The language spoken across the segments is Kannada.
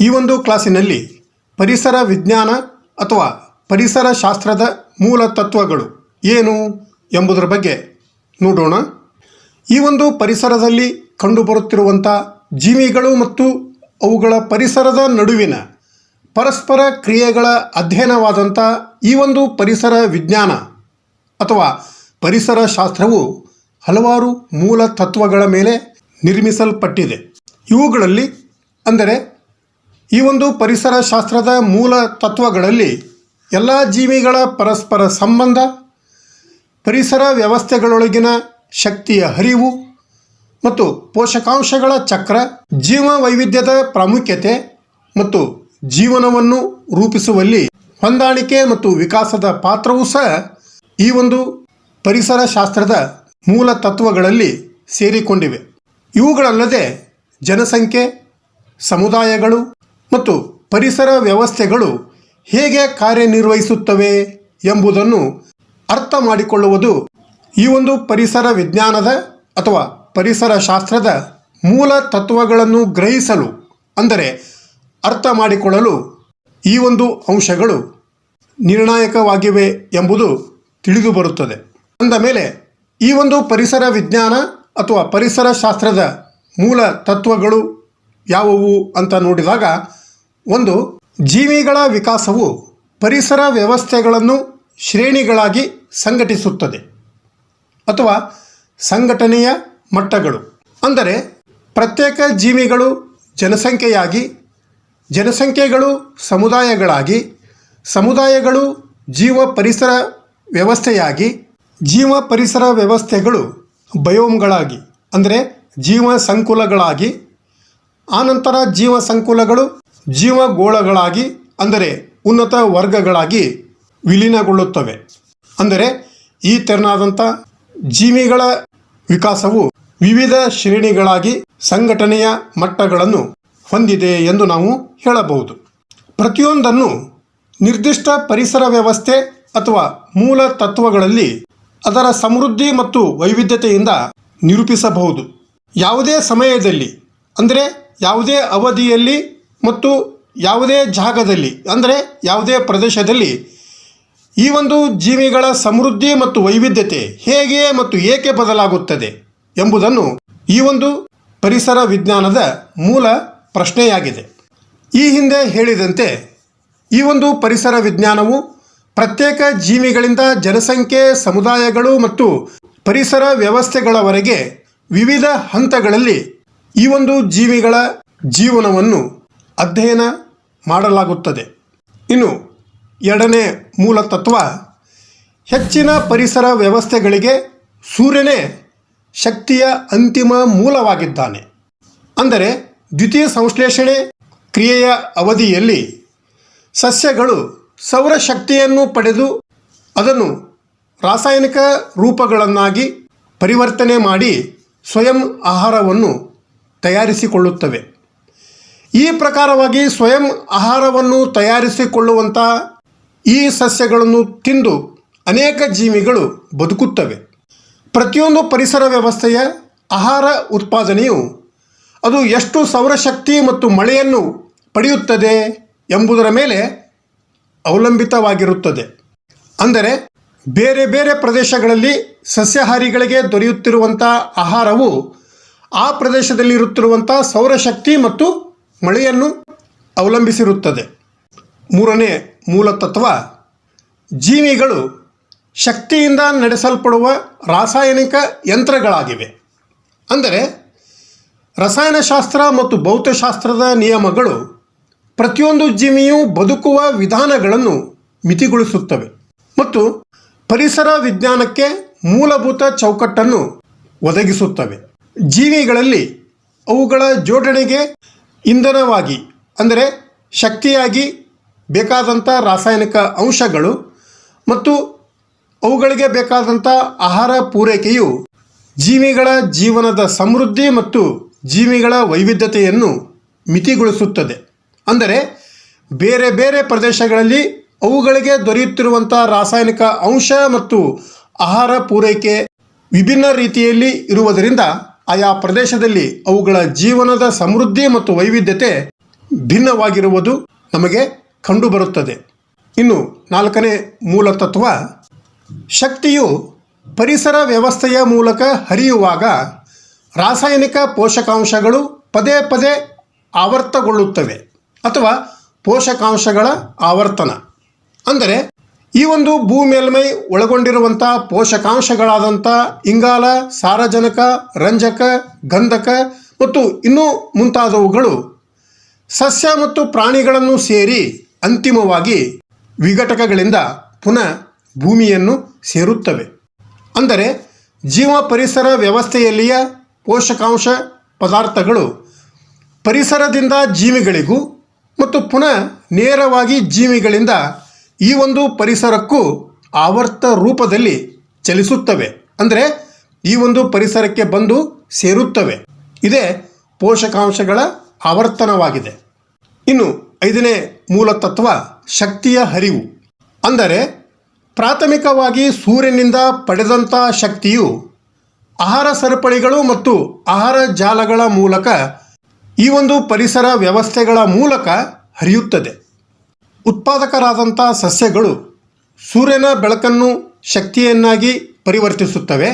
ಈ ಒಂದು ಕ್ಲಾಸಿನಲ್ಲಿ ಪರಿಸರ ವಿಜ್ಞಾನ ಅಥವಾ ಪರಿಸರ ಶಾಸ್ತ್ರದ ಮೂಲ ತತ್ವಗಳು ಏನು ಎಂಬುದರ ಬಗ್ಗೆ ನೋಡೋಣ. ಈ ಒಂದು ಪರಿಸರದಲ್ಲಿ ಕಂಡುಬರುತ್ತಿರುವಂಥ ಜೀವಿಗಳು ಮತ್ತು ಅವುಗಳ ಪರಿಸರದ ನಡುವಿನ ಪರಸ್ಪರ ಕ್ರಿಯೆಗಳ ಅಧ್ಯಯನವಾದಂಥ ಈ ಒಂದು ಪರಿಸರ ವಿಜ್ಞಾನ ಅಥವಾ ಪರಿಸರ ಶಾಸ್ತ್ರವು ಹಲವಾರು ಮೂಲ ತತ್ವಗಳ ಮೇಲೆ ನಿರ್ಮಿಸಲ್ಪಟ್ಟಿದೆ. ಇವುಗಳಲ್ಲಿ ಅಂದರೆ ಈ ಒಂದು ಪರಿಸರ ಶಾಸ್ತ್ರದ ಮೂಲ ತತ್ವಗಳಲ್ಲಿ ಎಲ್ಲ ಜೀವಿಗಳ ಪರಸ್ಪರ ಸಂಬಂಧ, ಪರಿಸರ ವ್ಯವಸ್ಥೆಗಳೊಳಗಿನ ಶಕ್ತಿಯ ಹರಿವು ಮತ್ತು ಪೋಷಕಾಂಶಗಳ ಚಕ್ರ, ಜೀವ ವೈವಿಧ್ಯದ ಪ್ರಾಮುಖ್ಯತೆ ಮತ್ತು ಜೀವನವನ್ನು ರೂಪಿಸುವಲ್ಲಿ ಹೊಂದಾಣಿಕೆ ಮತ್ತು ವಿಕಾಸದ ಪಾತ್ರವೂ ಸಹ ಈ ಒಂದು ಪರಿಸರ ಶಾಸ್ತ್ರದ ಮೂಲ ತತ್ವಗಳಲ್ಲಿ ಸೇರಿಕೊಂಡಿವೆ. ಇವುಗಳಲ್ಲದೆ ಜನಸಂಖ್ಯೆ, ಸಮುದಾಯಗಳು ಮತ್ತು ಪರಿಸರ ವ್ಯವಸ್ಥೆಗಳು ಹೇಗೆ ಕಾರ್ಯನಿರ್ವಹಿಸುತ್ತವೆ ಎಂಬುದನ್ನು ಅರ್ಥ ಮಾಡಿಕೊಳ್ಳುವುದು ಈ ಒಂದು ಪರಿಸರ ವಿಜ್ಞಾನದ ಅಥವಾ ಪರಿಸರ ಶಾಸ್ತ್ರದ ಮೂಲ ತತ್ವಗಳನ್ನು ಗ್ರಹಿಸಲು, ಅಂದರೆ ಅರ್ಥ ಮಾಡಿಕೊಳ್ಳಲು ಈ ಒಂದು ಅಂಶಗಳು ನಿರ್ಣಾಯಕವಾಗಿವೆ ಎಂಬುದು ತಿಳಿದು ಬರುತ್ತದೆ. ಅಂದ ಮೇಲೆ, ಈ ಒಂದು ಪರಿಸರ ವಿಜ್ಞಾನ ಅಥವಾ ಪರಿಸರ ಶಾಸ್ತ್ರದ ಮೂಲ ತತ್ವಗಳು ಯಾವುವು ಅಂತ ನೋಡಿದಾಗ ಒಂದು, ಜೀವಿಗಳ ವಿಕಾಸವು ಪರಿಸರ ವ್ಯವಸ್ಥೆಗಳನ್ನು ಶ್ರೇಣಿಗಳಾಗಿ ಸಂಘಟಿಸುತ್ತದೆ ಅಥವಾ ಸಂಘಟನೆಯ ಮಟ್ಟಗಳು. ಅಂದರೆ, ಪ್ರತ್ಯೇಕ ಜೀವಿಗಳು ಜನಸಂಖ್ಯೆಯಾಗಿ, ಜನಸಂಖ್ಯೆಗಳು ಸಮುದಾಯಗಳಾಗಿ, ಸಮುದಾಯಗಳು ಜೀವ ಪರಿಸರ ವ್ಯವಸ್ಥೆಯಾಗಿ, ಜೀವ ಪರಿಸರ ವ್ಯವಸ್ಥೆಗಳು ಬಯೋಮ್ಗಳಾಗಿ, ಅಂದರೆ ಜೀವ ಸಂಕುಲಗಳಾಗಿ, ಆನಂತರ ಜೀವ ಸಂಕುಲಗಳು ಜೀವಗೋಳಗಳಾಗಿ, ಅಂದರೆ ಉನ್ನತ ವರ್ಗಗಳಾಗಿ ವಿಲೀನಗೊಳ್ಳುತ್ತವೆ. ಅಂದರೆ ಈ ತೆರನಾದಂಥ ಜೀವಿಗಳ ವಿಕಾಸವು ವಿವಿಧ ಶ್ರೇಣಿಗಳಾಗಿ ಸಂಘಟನೆಯ ಮಟ್ಟಗಳನ್ನು ಹೊಂದಿದೆ ಎಂದು ನಾವು ಹೇಳಬಹುದು. ಪ್ರತಿಯೊಂದನ್ನು ನಿರ್ದಿಷ್ಟ ಪರಿಸರ ವ್ಯವಸ್ಥೆ ಅಥವಾ ಮೂಲ ತತ್ವಗಳಲ್ಲಿ ಅದರ ಸಮೃದ್ಧಿ ಮತ್ತು ವೈವಿಧ್ಯತೆಯಿಂದ ನಿರೂಪಿಸಬಹುದು. ಯಾವುದೇ ಸಮಯದಲ್ಲಿ, ಅಂದರೆ ಯಾವುದೇ ಅವಧಿಯಲ್ಲಿ ಮತ್ತು ಯಾವುದೇ ಜಾಗದಲ್ಲಿ, ಅಂದರೆ ಯಾವುದೇ ಪ್ರದೇಶದಲ್ಲಿ ಈ ಒಂದು ಜೀವಿಗಳ ಸಮೃದ್ಧಿ ಮತ್ತು ವೈವಿಧ್ಯತೆ ಹೇಗೆ ಮತ್ತು ಏಕೆ ಬದಲಾಗುತ್ತದೆ ಎಂಬುದನ್ನು ಈ ಒಂದು ಪರಿಸರ ವಿಜ್ಞಾನದ ಮೂಲ ಪ್ರಶ್ನೆಯಾಗಿದೆ. ಈ ಹಿಂದೆ ಹೇಳಿದಂತೆ ಈ ಒಂದು ಪರಿಸರ ವಿಜ್ಞಾನವು ಪ್ರತ್ಯೇಕ ಜೀವಿಗಳಿಂದ ಜನಸಂಖ್ಯೆ, ಸಮುದಾಯಗಳು ಮತ್ತು ಪರಿಸರ ವ್ಯವಸ್ಥೆಗಳವರೆಗೆ ವಿವಿಧ ಹಂತಗಳಲ್ಲಿ ಈ ಒಂದು ಜೀವಿಗಳ ಜೀವನವನ್ನು ಅಧ್ಯಯನ ಮಾಡಲಾಗುತ್ತದೆ. ಇನ್ನು ಎರಡನೇ ಮೂಲ ತತ್ವ, ಹೆಚ್ಚಿನ ಪರಿಸರ ವ್ಯವಸ್ಥೆಗಳಿಗೆ ಸೂರ್ಯನೇ ಶಕ್ತಿಯ ಅಂತಿಮ ಮೂಲವಾಗಿದ್ದಾನೆ. ಅಂದರೆ ದ್ವಿತೀಯ ಸಂಶ್ಲೇಷಣೆ ಕ್ರಿಯೆಯ ಅವಧಿಯಲ್ಲಿ ಸಸ್ಯಗಳು ಸೌರಶಕ್ತಿಯನ್ನು ಪಡೆದು ಅದನ್ನು ರಾಸಾಯನಿಕ ರೂಪಗಳನ್ನಾಗಿ ಪರಿವರ್ತನೆ ಮಾಡಿ ಸ್ವಯಂ ಆಹಾರವನ್ನು ತಯಾರಿಸಿಕೊಳ್ಳುತ್ತವೆ. ಈ ಪ್ರಕಾರವಾಗಿ ಸ್ವಯಂ ಆಹಾರವನ್ನು ತಯಾರಿಸಿಕೊಳ್ಳುವಂಥ ಈ ಸಸ್ಯಗಳನ್ನು ತಿಂದು ಅನೇಕ ಜೀವಿಗಳು ಬದುಕುತ್ತವೆ. ಪ್ರತಿಯೊಂದು ಪರಿಸರ ವ್ಯವಸ್ಥೆಯ ಆಹಾರ ಉತ್ಪಾದನೆಯು ಅದು ಎಷ್ಟು ಸೌರಶಕ್ತಿ ಮತ್ತು ಮಳೆಯನ್ನು ಪಡೆಯುತ್ತದೆ ಎಂಬುದರ ಮೇಲೆ ಅವಲಂಬಿತವಾಗಿರುತ್ತದೆ. ಅಂದರೆ ಬೇರೆ ಬೇರೆ ಪ್ರದೇಶಗಳಲ್ಲಿ ಸಸ್ಯಾಹಾರಿಗಳಿಗೆ ದೊರೆಯುತ್ತಿರುವಂಥ ಆಹಾರವು ಆ ಪ್ರದೇಶದಲ್ಲಿರುತ್ತಿರುವಂಥ ಸೌರಶಕ್ತಿ ಮತ್ತು ಮಳೆಯನ್ನು ಅವಲಂಬಿಸಿರುತ್ತದೆ. ಮೂರನೇ ಮೂಲ ತತ್ವ, ಜೀವಿಗಳು ಶಕ್ತಿಯಿಂದ ನಡೆಸಲ್ಪಡುವ ರಾಸಾಯನಿಕ ಯಂತ್ರಗಳಾಗಿವೆ. ಅಂದರೆ ರಸಾಯನಶಾಸ್ತ್ರ ಮತ್ತು ಭೌತಶಾಸ್ತ್ರದ ನಿಯಮಗಳು ಪ್ರತಿಯೊಂದು ಜೀವಿಯು ಬದುಕುವ ವಿಧಾನಗಳನ್ನು ಮಿತಿಗೊಳಿಸುತ್ತವೆ ಮತ್ತು ಪರಿಸರ ವಿಜ್ಞಾನಕ್ಕೆ ಮೂಲಭೂತ ಚೌಕಟ್ಟನ್ನು ಒದಗಿಸುತ್ತವೆ. ಜೀವಿಗಳಲ್ಲಿ ಅವುಗಳ ಜೋಡಣೆಗೆ ಇಂಧನವಾಗಿ, ಅಂದರೆ ಶಕ್ತಿಯಾಗಿ ಬೇಕಾದಂಥ ರಾಸಾಯನಿಕ ಅಂಶಗಳು ಮತ್ತು ಅವುಗಳಿಗೆ ಬೇಕಾದಂಥ ಆಹಾರ ಪೂರೈಕೆಯು ಜೀವಿಗಳ ಜೀವನದ ಸಮೃದ್ಧಿ ಮತ್ತು ಜೀವಿಗಳ ವೈವಿಧ್ಯತೆಯನ್ನು ಮಿತಿಗೊಳಿಸುತ್ತದೆ. ಅಂದರೆ ಬೇರೆ ಬೇರೆ ಪ್ರದೇಶಗಳಲ್ಲಿ ಅವುಗಳಿಗೆ ದೊರೆಯುತ್ತಿರುವಂಥ ರಾಸಾಯನಿಕ ಅಂಶ ಮತ್ತು ಆಹಾರ ಪೂರೈಕೆ ವಿಭಿನ್ನ ರೀತಿಯಲ್ಲಿ ಇರುವುದರಿಂದ ಆಯಾ ಪ್ರದೇಶದಲ್ಲಿ ಅವುಗಳ ಜೀವನದ ಸಮೃದ್ಧಿ ಮತ್ತು ವೈವಿಧ್ಯತೆ ಭಿನ್ನವಾಗಿರುವುದು ನಮಗೆ ಕಂಡುಬರುತ್ತದೆ. ಇನ್ನು ನಾಲ್ಕನೇ ಮೂಲ ತತ್ವ, ಶಕ್ತಿಯು ಪರಿಸರ ವ್ಯವಸ್ಥೆಯ ಮೂಲಕ ಹರಿಯುವಾಗ ರಾಸಾಯನಿಕ ಪೋಷಕಾಂಶಗಳು ಪದೇ ಪದೇ ಆವರ್ತಗೊಳ್ಳುತ್ತವೆ ಅಥವಾ ಪೋಷಕಾಂಶಗಳ ಆವರ್ತನ. ಅಂದರೆ ಈ ಒಂದು ಭೂ ಮೇಲ್ಮೈ ಒಳಗೊಂಡಿರುವಂಥ ಪೋಷಕಾಂಶಗಳಾದಂಥ ಇಂಗಾಲ, ಸಾರಜನಕ, ರಂಜಕ, ಗಂಧಕ ಮತ್ತು ಇನ್ನೂ ಮುಂತಾದವುಗಳು ಸಸ್ಯ ಮತ್ತು ಪ್ರಾಣಿಗಳನ್ನು ಸೇರಿ ಅಂತಿಮವಾಗಿ ವಿಘಟಕಗಳಿಂದ ಪುನಃ ಭೂಮಿಯನ್ನು ಸೇರುತ್ತವೆ. ಅಂದರೆ ಜೀವ ಪರಿಸರ ವ್ಯವಸ್ಥೆಯಲ್ಲಿಯ ಪೋಷಕಾಂಶ ಪದಾರ್ಥಗಳು ಪರಿಸರದಿಂದ ಜೀವಿಗಳಿಗೂ ಮತ್ತು ಪುನಃ ನೇರವಾಗಿ ಜೀವಿಗಳಿಂದ ಈ ಒಂದು ಪರಿಸರಕ್ಕೂ ಆವರ್ತ ರೂಪದಲ್ಲಿ ಚಲಿಸುತ್ತವೆ. ಅಂದರೆ ಈ ಒಂದು ಪರಿಸರಕ್ಕೆ ಬಂದು ಸೇರುತ್ತವೆ. ಇದೇ ಪೋಷಕಾಂಶಗಳ ಆವರ್ತನವಾಗಿದೆ. ಇನ್ನು ಐದನೇ ಮೂಲ ತತ್ವ ಶಕ್ತಿಯ ಹರಿವು. ಅಂದರೆ ಪ್ರಾಥಮಿಕವಾಗಿ ಸೂರ್ಯನಿಂದ ಪಡೆದಂಥ ಶಕ್ತಿಯು ಆಹಾರ ಸರಪಳಿಗಳು ಮತ್ತು ಆಹಾರ ಜಾಲಗಳ ಮೂಲಕ ಈ ಒಂದು ಪರಿಸರ ವ್ಯವಸ್ಥೆಗಳ ಮೂಲಕ ಹರಿಯುತ್ತದೆ. ಉತ್ಪಾದಕರಾದಂಥ ಸಸ್ಯಗಳು ಸೂರ್ಯನ ಬೆಳಕನ್ನು ಶಕ್ತಿಯನ್ನಾಗಿ ಪರಿವರ್ತಿಸುತ್ತವೆ.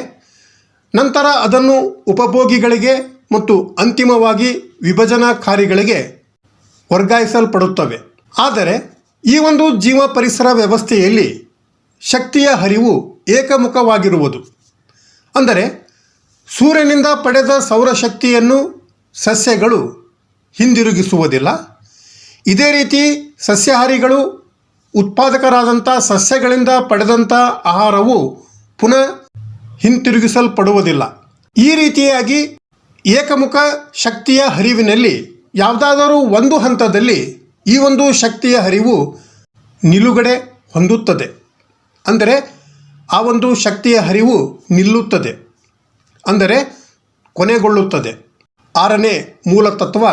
ನಂತರ ಅದನ್ನು ಉಪಭೋಗಿಗಳಿಗೆ ಮತ್ತು ಅಂತಿಮವಾಗಿ ವಿಭಜನಾಕಾರಿಗಳಿಗೆ ವರ್ಗಾಯಿಸಲ್ಪಡುತ್ತವೆ. ಆದರೆ ಈ ಒಂದು ಜೀವ ಪರಿಸರ ವ್ಯವಸ್ಥೆಯಲ್ಲಿ ಶಕ್ತಿಯ ಹರಿವು ಏಕಮುಖವಾಗಿರುವುದು. ಅಂದರೆ ಸೂರ್ಯನಿಂದ ಪಡೆದ ಸೌರಶಕ್ತಿಯನ್ನು ಸಸ್ಯಗಳು ಹಿಂದಿರುಗಿಸುವುದಿಲ್ಲ. ಇದೇ ರೀತಿ ಸಸ್ಯಾಹಾರಿಗಳು ಉತ್ಪಾದಕರಾದಂಥ ಸಸ್ಯಗಳಿಂದ ಪಡೆದಂಥ ಆಹಾರವು ಪುನಃ ಹಿಂತಿರುಗಿಸಲ್ಪಡುವುದಿಲ್ಲ. ಈ ರೀತಿಯಾಗಿ ಏಕಮುಖ ಶಕ್ತಿಯ ಹರಿವಿನಲ್ಲಿ ಯಾವುದಾದರೂ ಒಂದು ಹಂತದಲ್ಲಿ ಈ ಒಂದು ಶಕ್ತಿಯ ಹರಿವು ನಿಲುಗಡೆ ಹೊಂದುತ್ತದೆ. ಅಂದರೆ ಆ ಒಂದು ಶಕ್ತಿಯ ಹರಿವು ನಿಲ್ಲುತ್ತದೆ. ಅಂದರೆ ಕೊನೆಗೊಳ್ಳುತ್ತದೆ. ಆರನೇ ಮೂಲ ತತ್ವ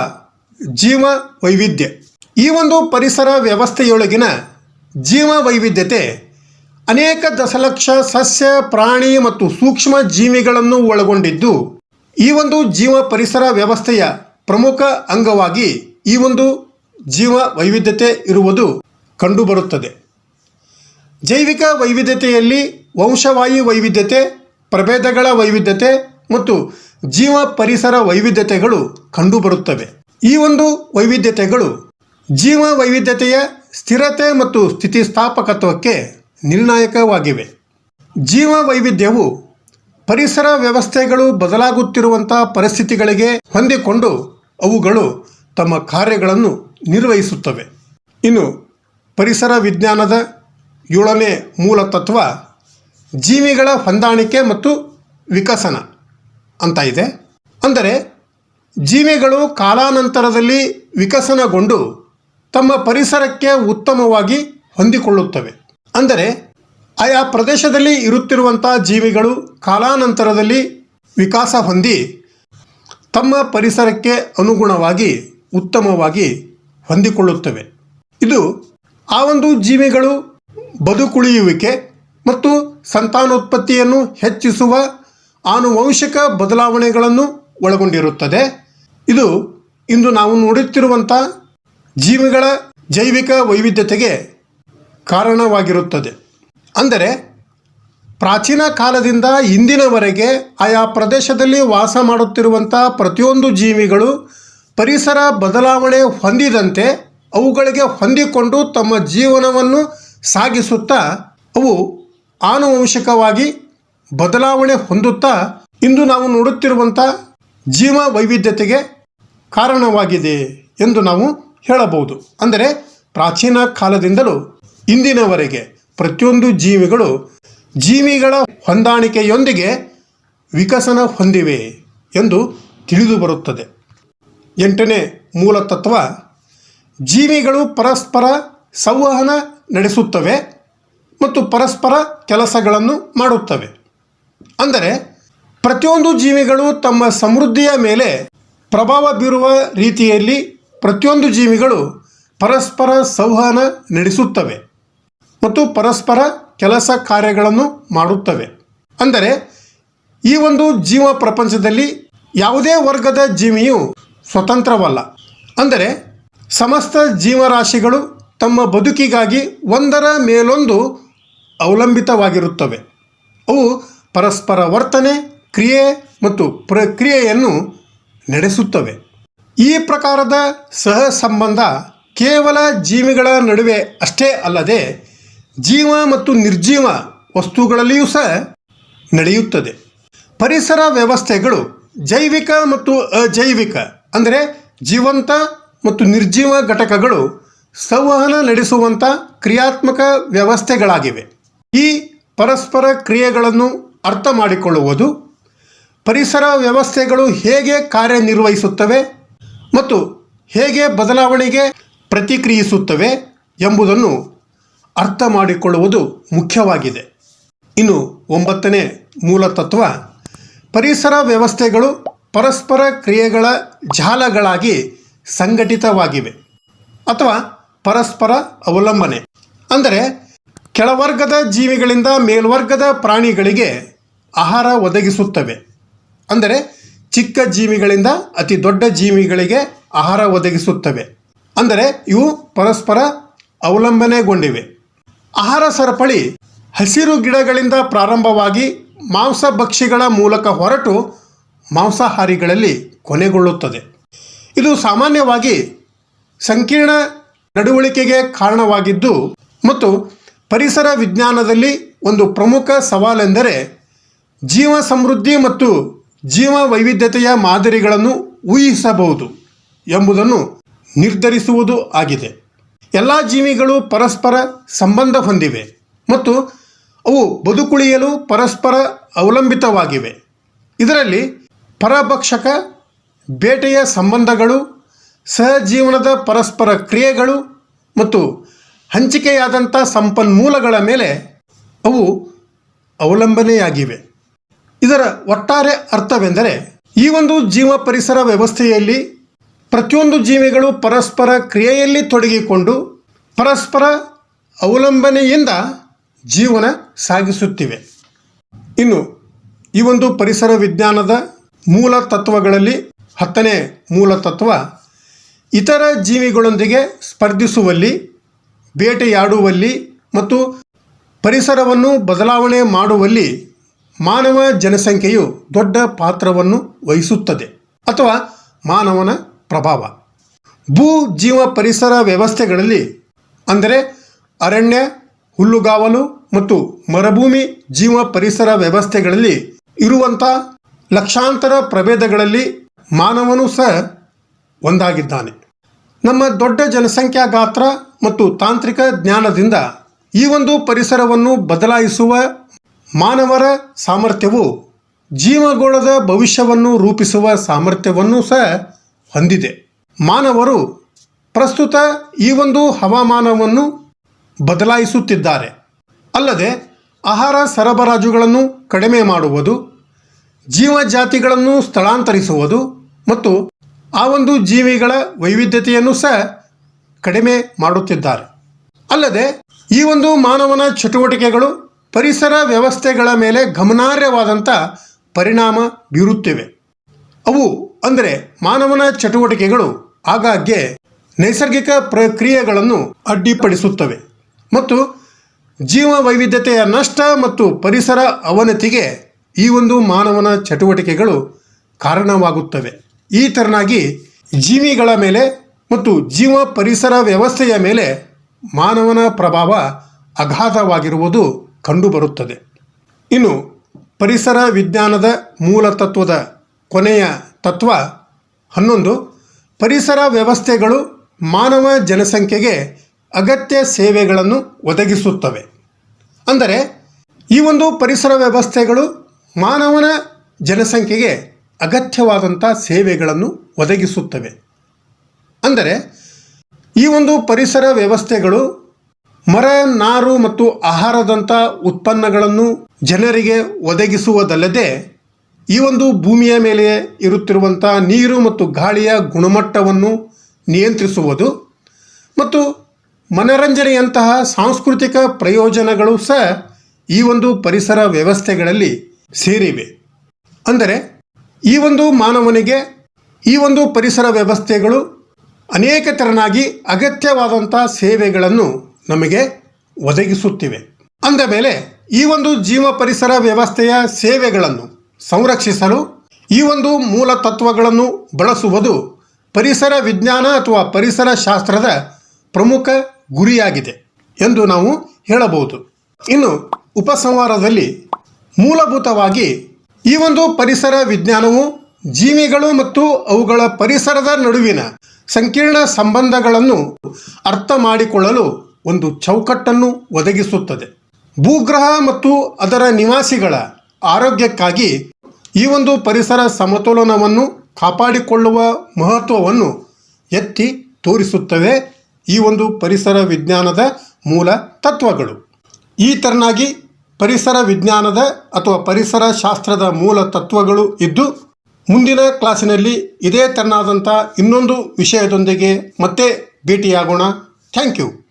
ಜೀವ ವೈವಿಧ್ಯ ಈ ಒಂದು ಪರಿಸರ ವ್ಯವಸ್ಥೆಯೊಳಗಿನ ಜೀವ ವೈವಿಧ್ಯತೆ ಅನೇಕ ದಶಲಕ್ಷ ಸಸ್ಯ, ಪ್ರಾಣಿ ಮತ್ತು ಸೂಕ್ಷ್ಮ ಜೀವಿಗಳನ್ನು ಒಳಗೊಂಡಿದ್ದು, ಈ ಒಂದು ಜೀವ ಪರಿಸರ ವ್ಯವಸ್ಥೆಯ ಪ್ರಮುಖ ಅಂಗವಾಗಿ ಈ ಒಂದು ಜೀವ ವೈವಿಧ್ಯತೆ ಇರುವುದು ಕಂಡುಬರುತ್ತದೆ. ಜೈವಿಕ ವೈವಿಧ್ಯತೆಯಲ್ಲಿ ವಂಶವಾಯು ವೈವಿಧ್ಯತೆ, ಪ್ರಭೇದಗಳ ವೈವಿಧ್ಯತೆ ಮತ್ತು ಜೀವ ಪರಿಸರ ವೈವಿಧ್ಯತೆಗಳು ಕಂಡುಬರುತ್ತವೆ. ಈ ಒಂದು ವೈವಿಧ್ಯತೆಗಳು ಜೀವ ವೈವಿಧ್ಯತೆಯ ಸ್ಥಿರತೆ ಮತ್ತು ಸ್ಥಿತಿಸ್ಥಾಪಕತ್ವಕ್ಕೆ ನಿರ್ಣಾಯಕವಾಗಿವೆ. ಜೀವ ವೈವಿಧ್ಯವು ಪರಿಸರ ವ್ಯವಸ್ಥೆಗಳು ಬದಲಾಗುತ್ತಿರುವಂಥ ಪರಿಸ್ಥಿತಿಗಳಿಗೆ ಹೊಂದಿಕೊಂಡು ಅವುಗಳು ತಮ್ಮ ಕಾರ್ಯಗಳನ್ನು ನಿರ್ವಹಿಸುತ್ತವೆ. ಇನ್ನು ಪರಿಸರ ವಿಜ್ಞಾನದ ಏಳನೇ ಮೂಲ ತತ್ವ ಜೀವಿಗಳ ಹೊಂದಾಣಿಕೆ ಮತ್ತು ವಿಕಸನ ಅಂತ ಇದೆ. ಅಂದರೆ ಜೀವಿಗಳು ಕಾಲಾನಂತರದಲ್ಲಿ ವಿಕಸನಗೊಂಡು ತಮ್ಮ ಪರಿಸರಕ್ಕೆ ಉತ್ತಮವಾಗಿ ಹೊಂದಿಕೊಳ್ಳುತ್ತವೆ. ಅಂದರೆ, ಆಯಾ ಪ್ರದೇಶದಲ್ಲಿ ಇರುತ್ತಿರುವಂಥ ಜೀವಿಗಳು ಕಾಲಾನಂತರದಲ್ಲಿ ವಿಕಾಸ ಹೊಂದಿ ತಮ್ಮ ಪರಿಸರಕ್ಕೆ ಅನುಗುಣವಾಗಿ, ಉತ್ತಮವಾಗಿ ಹೊಂದಿಕೊಳ್ಳುತ್ತವೆ. ಇದು ಆ ಒಂದು ಜೀವಿಗಳು ಬದುಕುಳಿಯುವಿಕೆ ಮತ್ತು ಸಂತಾನೋತ್ಪತ್ತಿಯನ್ನು ಹೆಚ್ಚಿಸುವ ಆನುವಂಶಿಕ ಬದಲಾವಣೆಗಳನ್ನು ಒಳಗೊಂಡಿರುತ್ತದೆ. ಇದು ಇಂದು ನಾವು ನೋಡುತ್ತಿರುವಂಥ ಜೀವಿಗಳ ಜೈವಿಕ ವೈವಿಧ್ಯತೆಗೆ ಕಾರಣವಾಗಿರುತ್ತದೆ. ಅಂದರೆ, ಪ್ರಾಚೀನ ಕಾಲದಿಂದ ಇಂದಿನವರೆಗೆ ಆಯಾ ಪ್ರದೇಶದಲ್ಲಿ ವಾಸ ಮಾಡುತ್ತಿರುವಂಥ ಪ್ರತಿಯೊಂದು ಜೀವಿಗಳು ಪರಿಸರ ಬದಲಾವಣೆ ಹೊಂದಿದಂತೆ ಅವುಗಳಿಗೆ ಹೊಂದಿಕೊಂಡು ತಮ್ಮ ಜೀವನವನ್ನು ಸಾಗಿಸುತ್ತಾ, ಅವು ಆನುವಂಶಿಕವಾಗಿ ಬದಲಾವಣೆ ಹೊಂದುತ್ತಾ, ಇಂದು ನಾವು ನೋಡುತ್ತಿರುವಂಥ ಜೀವ ವೈವಿಧ್ಯತೆಗೆ ಕಾರಣವಾಗಿದೆ ಎಂದು ನಾವು ಹೇಳಬಹುದು. ಅಂದರೆ ಪ್ರಾಚೀನ ಕಾಲದಿಂದಲೂ ಇಂದಿನವರೆಗೆ ಪ್ರತಿಯೊಂದು ಜೀವಿಗಳು ಜೀವಿಗಳ ಹೊಂದಾಣಿಕೆಯೊಂದಿಗೆ ವಿಕಸನ ಹೊಂದಿವೆ ಎಂದು ತಿಳಿದು ಬರುತ್ತದೆ. ಎಂಟನೇ ಮೂಲ ತತ್ವ, ಜೀವಿಗಳು ಪರಸ್ಪರ ಸಂವಹನ ನಡೆಸುತ್ತವೆ ಮತ್ತು ಪರಸ್ಪರ ಕೆಲಸಗಳನ್ನು ಮಾಡುತ್ತವೆ. ಅಂದರೆ ಪ್ರತಿಯೊಂದು ಜೀವಿಗಳು ತಮ್ಮ ಸಮೃದ್ಧಿಯ ಮೇಲೆ ಪ್ರಭಾವ ಬೀರುವ ರೀತಿಯಲ್ಲಿ ಪ್ರತಿಯೊಂದು ಜೀವಿಗಳು ಪರಸ್ಪರ ಸಂವಹನ ನಡೆಸುತ್ತವೆ ಮತ್ತು ಪರಸ್ಪರ ಕೆಲಸ ಕಾರ್ಯಗಳನ್ನು ಮಾಡುತ್ತವೆ. ಅಂದರೆ ಈ ಒಂದು ಜೀವ ಪ್ರಪಂಚದಲ್ಲಿ ಯಾವುದೇ ವರ್ಗದ ಜೀವಿಯು ಸ್ವತಂತ್ರವಲ್ಲ. ಅಂದರೆ ಸಮಸ್ತ ಜೀವರಾಶಿಗಳು ತಮ್ಮ ಬದುಕಿಗಾಗಿ ಒಂದರ ಮೇಲೊಂದು ಅವಲಂಬಿತವಾಗಿರುತ್ತವೆ. ಅವು ಪರಸ್ಪರ ವರ್ತನೆ, ಕ್ರಿಯೆ ಮತ್ತು ಪ್ರಕ್ರಿಯೆಯನ್ನು ನಡೆಸುತ್ತವೆ. ಈ ಪ್ರಕಾರದ ಸಹ ಸಂಬಂಧ ಕೇವಲ ಜೀವಿಗಳ ನಡುವೆ ಅಷ್ಟೇ ಅಲ್ಲದೆ ಜೀವ ಮತ್ತು ನಿರ್ಜೀವ ವಸ್ತುಗಳಲ್ಲಿಯೂ ಸಹ ನಡೆಯುತ್ತದೆ. ಪರಿಸರ ವ್ಯವಸ್ಥೆಗಳು ಜೈವಿಕ ಮತ್ತು ಅಜೈವಿಕ ಅಂದರೆ ಜೀವಂತ ಮತ್ತು ನಿರ್ಜೀವ ಘಟಕಗಳು ಸಂವಹನ ನಡೆಸುವಂಥ ಕ್ರಿಯಾತ್ಮಕ ವ್ಯವಸ್ಥೆಗಳಾಗಿವೆ. ಈ ಪರಸ್ಪರ ಕ್ರಿಯೆಗಳನ್ನು ಅರ್ಥ ಮಾಡಿಕೊಳ್ಳುವುದು, ಪರಿಸರ ವ್ಯವಸ್ಥೆಗಳು ಹೇಗೆ ಕಾರ್ಯನಿರ್ವಹಿಸುತ್ತವೆ ಮತ್ತು ಹೇಗೆ ಬದಲಾವಣೆಗೆ ಪ್ರತಿಕ್ರಿಯಿಸುತ್ತವೆ ಎಂಬುದನ್ನು ಅರ್ಥ ಮಾಡಿಕೊಳ್ಳುವುದು ಮುಖ್ಯವಾಗಿದೆ. ಇನ್ನು ಒಂಬತ್ತನೇ ಮೂಲತತ್ವ ಪರಿಸರ ವ್ಯವಸ್ಥೆಗಳು ಪರಸ್ಪರ ಕ್ರಿಯೆಗಳ ಜಾಲಗಳಾಗಿ ಸಂಘಟಿತವಾಗಿವೆ ಅಥವಾ ಪರಸ್ಪರ ಅವಲಂಬನೆ. ಅಂದರೆ ಕೆಳವರ್ಗದ ಜೀವಿಗಳಿಂದ ಮೇಲ್ವರ್ಗದ ಪ್ರಾಣಿಗಳಿಗೆ ಆಹಾರ ಒದಗಿಸುತ್ತವೆ. ಅಂದರೆ ಚಿಕ್ಕ ಜೀವಿಗಳಿಂದ ಅತಿ ದೊಡ್ಡ ಜೀವಿಗಳಿಗೆ ಆಹಾರ ಒದಗಿಸುತ್ತವೆ. ಅಂದರೆ ಇವು ಪರಸ್ಪರ ಅವಲಂಬನೆಗೊಂಡಿವೆ. ಆಹಾರ ಸರಪಳಿ ಹಸಿರು ಗಿಡಗಳಿಂದ ಪ್ರಾರಂಭವಾಗಿ ಮಾಂಸ ಭಕ್ಷಿಗಳ ಮೂಲಕ ಹೊರಟು ಮಾಂಸಾಹಾರಿಗಳಲ್ಲಿ ಕೊನೆಗೊಳ್ಳುತ್ತದೆ. ಇದು ಸಾಮಾನ್ಯವಾಗಿ ಸಂಕೀರ್ಣ ನಡವಳಿಕೆಗೆ ಕಾರಣವಾಗಿದ್ದು ಮತ್ತು ಪರಿಸರ ವಿಜ್ಞಾನದಲ್ಲಿ ಒಂದು ಪ್ರಮುಖ ಸವಾಲೆಂದರೆ ಜೀವ ಸಮೃದ್ಧಿ ಮತ್ತು ಜೀವ ವೈವಿಧ್ಯತೆಯ ಮಾದರಿಗಳನ್ನು ಊಹಿಸಬಹುದು ಎಂಬುದನ್ನು ನಿರ್ಧರಿಸುವುದು ಆಗಿದೆ. ಎಲ್ಲ ಜೀವಿಗಳು ಪರಸ್ಪರ ಸಂಬಂಧ ಹೊಂದಿವೆ ಮತ್ತು ಅವು ಬದುಕುಳಿಯಲು ಪರಸ್ಪರ ಅವಲಂಬಿತವಾಗಿವೆ. ಇದರಲ್ಲಿ ಪರಭಕ್ಷಕ ಬೇಟೆಯ ಸಂಬಂಧಗಳು, ಸಹಜೀವನದ ಪರಸ್ಪರ ಕ್ರಿಯೆಗಳು ಮತ್ತು ಹಂಚಿಕೆಯಾದಂಥ ಸಂಪನ್ಮೂಲಗಳ ಮೇಲೆ ಅವು ಅವಲಂಬನೆಯಾಗಿವೆ. ಇದರ ಒಟ್ಟಾರೆ ಅರ್ಥವೆಂದರೆ ಈ ಒಂದು ಜೀವ ಪರಿಸರ ವ್ಯವಸ್ಥೆಯಲ್ಲಿ ಪ್ರತಿಯೊಂದು ಜೀವಿಗಳು ಪರಸ್ಪರ ಕ್ರಿಯೆಯಲ್ಲಿ ತೊಡಗಿಕೊಂಡು ಪರಸ್ಪರ ಅವಲಂಬನೆಯಿಂದ ಜೀವನ ಸಾಗಿಸುತ್ತಿವೆ. ಇನ್ನು ಈ ಒಂದು ಪರಿಸರ ವಿಜ್ಞಾನದ ಮೂಲ ತತ್ವಗಳಲ್ಲಿ ಹತ್ತನೇ ಮೂಲ ತತ್ವ, ಇತರ ಜೀವಿಗಳೊಂದಿಗೆ ಸ್ಪರ್ಧಿಸುವಲ್ಲಿ, ಬೇಟೆಯಾಡುವಲ್ಲಿ ಮತ್ತು ಪರಿಸರವನ್ನು ಬದಲಾವಣೆ ಮಾಡುವಲ್ಲಿ ಮಾನವ ಜನಸಂಖ್ಯೆಯು ದೊಡ್ಡ ಪಾತ್ರವನ್ನು ವಹಿಸುತ್ತದೆ ಅಥವಾ ಮಾನವನ ಪ್ರಭಾವ. ಭೂ ಜೀವ ಪರಿಸರ ವ್ಯವಸ್ಥೆಗಳಲ್ಲಿ, ಅಂದರೆ ಅರಣ್ಯ, ಹುಲ್ಲುಗಾವಲು ಮತ್ತು ಮರುಭೂಮಿ ಜೀವ ಪರಿಸರ ವ್ಯವಸ್ಥೆಗಳಲ್ಲಿ ಇರುವಂಥ ಲಕ್ಷಾಂತರ ಪ್ರಭೇದಗಳಲ್ಲಿ ಮಾನವನು ಸಹ ಒಂದಾಗಿದ್ದಾನೆ. ನಮ್ಮ ದೊಡ್ಡ ಜನಸಂಖ್ಯಾ ಗಾತ್ರ ಮತ್ತು ತಾಂತ್ರಿಕ ಜ್ಞಾನದಿಂದ ಈ ಒಂದು ಪರಿಸರವನ್ನು ಬದಲಾಯಿಸುವ ಮಾನವರ ಸಾಮರ್ಥ್ಯವು ಜೀವಗೋಳದ ಭವಿಷ್ಯವನ್ನು ರೂಪಿಸುವ ಸಾಮರ್ಥ್ಯವನ್ನು ಸಹ ಹೊಂದಿದೆ. ಮಾನವರು ಪ್ರಸ್ತುತ ಈ ಒಂದು ಹವಾಮಾನವನ್ನು ಬದಲಾಯಿಸುತ್ತಿದ್ದಾರೆ. ಅಲ್ಲದೆ ಆಹಾರ ಸರಬರಾಜುಗಳನ್ನು ಕಡಿಮೆ ಮಾಡುವುದು, ಜೀವಜಾತಿಗಳನ್ನು ಸ್ಥಳಾಂತರಿಸುವುದು ಮತ್ತು ಆ ಒಂದು ಜೀವಿಗಳ ವೈವಿಧ್ಯತೆಯನ್ನು ಸಹ ಕಡಿಮೆ ಮಾಡುತ್ತಿದ್ದಾರೆ. ಅಲ್ಲದೆ ಈ ಒಂದು ಮಾನವನ ಚಟುವಟಿಕೆಗಳು ಪರಿಸರ ವ್ಯವಸ್ಥೆಗಳ ಮೇಲೆ ಗಮನಾರ್ಹವಾದಂಥ ಪರಿಣಾಮ ಬೀರುತ್ತಿವೆ. ಅವು ಅಂದರೆ ಮಾನವನ ಚಟುವಟಿಕೆಗಳು ಆಗಾಗ್ಗೆ ನೈಸರ್ಗಿಕ ಪ್ರಕ್ರಿಯೆಗಳನ್ನು ಅಡ್ಡಿಪಡಿಸುತ್ತವೆ ಮತ್ತು ಜೀವ ವೈವಿಧ್ಯತೆಯ ನಷ್ಟ ಮತ್ತು ಪರಿಸರ ಅವನತಿಗೆ ಈ ಒಂದು ಮಾನವನ ಚಟುವಟಿಕೆಗಳು ಕಾರಣವಾಗುತ್ತವೆ. ಈ ತೆರನಾಗಿ ಜೀವಿಗಳ ಮೇಲೆ ಮತ್ತು ಜೀವ ಪರಿಸರ ವ್ಯವಸ್ಥೆಯ ಮೇಲೆ ಮಾನವನ ಪ್ರಭಾವ ಅಗಾಧವಾಗಿರುವುದು ಕಂಡುಬರುತ್ತದೆ. ಇನ್ನು ಪರಿಸರ ವಿಜ್ಞಾನದ ಮೂಲ ತತ್ವದ ಕೊನೆಯ ತತ್ವ ಹನ್ನೊಂದು. ಪರಿಸರ ವ್ಯವಸ್ಥೆಗಳು ಮಾನವ ಜನಸಂಖ್ಯೆಗೆ ಅಗತ್ಯ ಸೇವೆಗಳನ್ನು ಒದಗಿಸುತ್ತವೆ. ಅಂದರೆ ಈ ಒಂದು ಪರಿಸರ ವ್ಯವಸ್ಥೆಗಳು ಮಾನವನ ಜನಸಂಖ್ಯೆಗೆ ಅಗತ್ಯವಾದಂಥ ಸೇವೆಗಳನ್ನು ಒದಗಿಸುತ್ತವೆ. ಅಂದರೆ ಈ ಒಂದು ಪರಿಸರ ವ್ಯವಸ್ಥೆಗಳು ಮರ, ನಾರು ಮತ್ತು ಆಹಾರದಂಥ ಉತ್ಪನ್ನಗಳನ್ನು ಜನರಿಗೆ ಒದಗಿಸುವುದಲ್ಲದೆ ಈ ಒಂದು ಭೂಮಿಯ ಮೇಲೆ ಇರುತ್ತಿರುವಂಥ ನೀರು ಮತ್ತು ಗಾಳಿಯ ಗುಣಮಟ್ಟವನ್ನು ನಿಯಂತ್ರಿಸುವುದು ಮತ್ತು ಮನರಂಜನೆಯಂತಹ ಸಾಂಸ್ಕೃತಿಕ ಪ್ರಯೋಜನಗಳು ಸಹ ಈ ಒಂದು ಪರಿಸರ ವ್ಯವಸ್ಥೆಗಳಲ್ಲಿ ಸೇರಿವೆ. ಅಂದರೆ ಈ ಒಂದು ಮಾನವನಿಗೆ ಈ ಒಂದು ಪರಿಸರ ವ್ಯವಸ್ಥೆಗಳು ಅನೇಕ ತೆರನಾಗಿ ಅಗತ್ಯವಾದಂಥ ಸೇವೆಗಳನ್ನು ನಮಗೆ ಒದಗಿಸುತ್ತಿವೆ. ಅಂದ ಮೇಲೆ ಈ ಒಂದು ಜೀವ ಪರಿಸರ ವ್ಯವಸ್ಥೆಯ ಸೇವೆಗಳನ್ನು ಸಂರಕ್ಷಿಸಲು ಈ ಒಂದು ಮೂಲ ತತ್ವಗಳನ್ನು ಬಳಸುವುದು ಪರಿಸರ ವಿಜ್ಞಾನ ಅಥವಾ ಪರಿಸರ ಶಾಸ್ತ್ರದ ಪ್ರಮುಖ ಗುರಿಯಾಗಿದೆ ಎಂದು ನಾವು ಹೇಳಬಹುದು. ಇನ್ನು ಉಪಸಂಹಾರದಲ್ಲಿ ಮೂಲಭೂತವಾಗಿ ಈ ಒಂದು ಪರಿಸರ ವಿಜ್ಞಾನವು ಜೀವಿಗಳು ಮತ್ತು ಅವುಗಳ ಪರಿಸರದ ನಡುವಿನ ಸಂಕೀರ್ಣ ಸಂಬಂಧಗಳನ್ನು ಅರ್ಥ ಮಾಡಿಕೊಳ್ಳಲು ಒಂದು ಚೌಕಟ್ಟನ್ನು ಒದಗಿಸುತ್ತದೆ. ಭೂಗ್ರಹ ಮತ್ತು ಅದರ ನಿವಾಸಿಗಳ ಆರೋಗ್ಯಕ್ಕಾಗಿ ಈ ಒಂದು ಪರಿಸರ ಸಮತೋಲನವನ್ನು ಕಾಪಾಡಿಕೊಳ್ಳುವ ಮಹತ್ವವನ್ನು ಎತ್ತಿ ತೋರಿಸುತ್ತವೆ ಈ ಒಂದು ಪರಿಸರ ವಿಜ್ಞಾನದ ಮೂಲ ತತ್ವಗಳು. ಈ ತೆರನಾಗಿ ಪರಿಸರ ವಿಜ್ಞಾನದ ಅಥವಾ ಪರಿಸರ ಶಾಸ್ತ್ರದ ಮೂಲ ತತ್ವಗಳು ಇದ್ದು, ಮುಂದಿನ ಕ್ಲಾಸಿನಲ್ಲಿ ಇದೇ ತೆರನಾದಂಥ ಇನ್ನೊಂದು ವಿಷಯದೊಂದಿಗೆ ಮತ್ತೆ ಭೇಟಿಯಾಗೋಣ. Thank you.